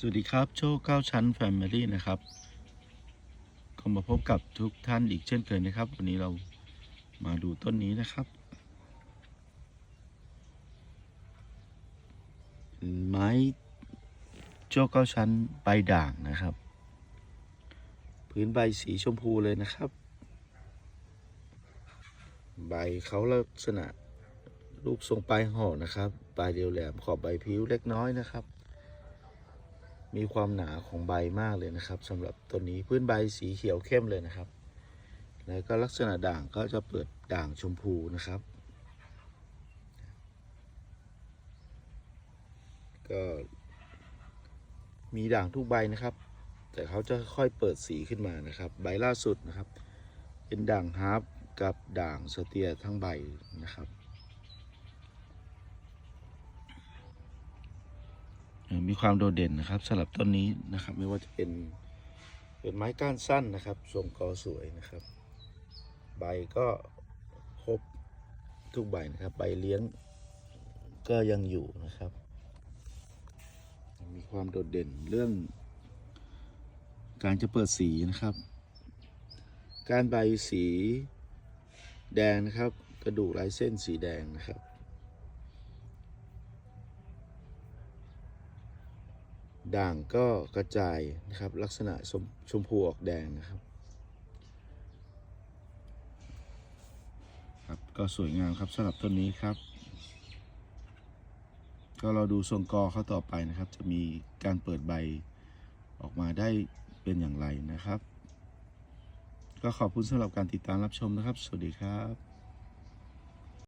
สวัสดีครับ โชคเก้าชั้นแฟมิลี่นะครับก็มาพบกับทุกท่านอีกเช่นเคยนะครับ วันนี้เรามาดูต้นนี้นะครับ ไม้โชคเก้าชั้นใบด่างนะครับ พื้นใบสีชมพูเลยนะครับ ใบเขาลักษณะรูปทรงปลายห่อนะครับ ปลายเรียวแหลมขอบใบพิ้วเล็กน้อยนะครับ มีความหนาของใบมากเลยนะครับสำหรับต้นนี้พื้นใบสีเขียวเข้มเลยนะครับ แล้วก็ลักษณะด่างก็จะเปิดด่างชมพูนะครับ ก็มีด่างทุกใบนะครับ แต่เขาจะค่อยเปิดสีขึ้นมานะครับ ใบล่าสุดนะครับ เป็นด่างฮาร์ปกับด่างสเตียทั้งใบนะครับ เอ่อ มีความโดดเด่นนะครับสำหรับต้นนี้นะครับ ไม่ว่าจะเป็นเป็นไม้ก้านสั้นนะครับทรงกอสวยนะครับ ใบก็ครบทุกใบนะครับ ใบเลี้ยงก็ยังอยู่นะครับ มีความโดดเด่นเรื่อง การจะเปิดสีนะครับ การใบสีแดงนะครับ กระดูกลายเส้นสีแดงนะครับ ด่างก็กระจายนะครับ ลักษณะชมชมพูออกแดงนะครับครับ ก็สวยงามครับสำหรับต้นนี้ครับ ก็เราดูทรงกอเขาต่อไปนะครับ จะมีการเปิดใบออกมาได้เป็นอย่างไรนะครับ ก็ขอบคุณสำหรับการติดตามรับชมนะครับ สวัสดีครับ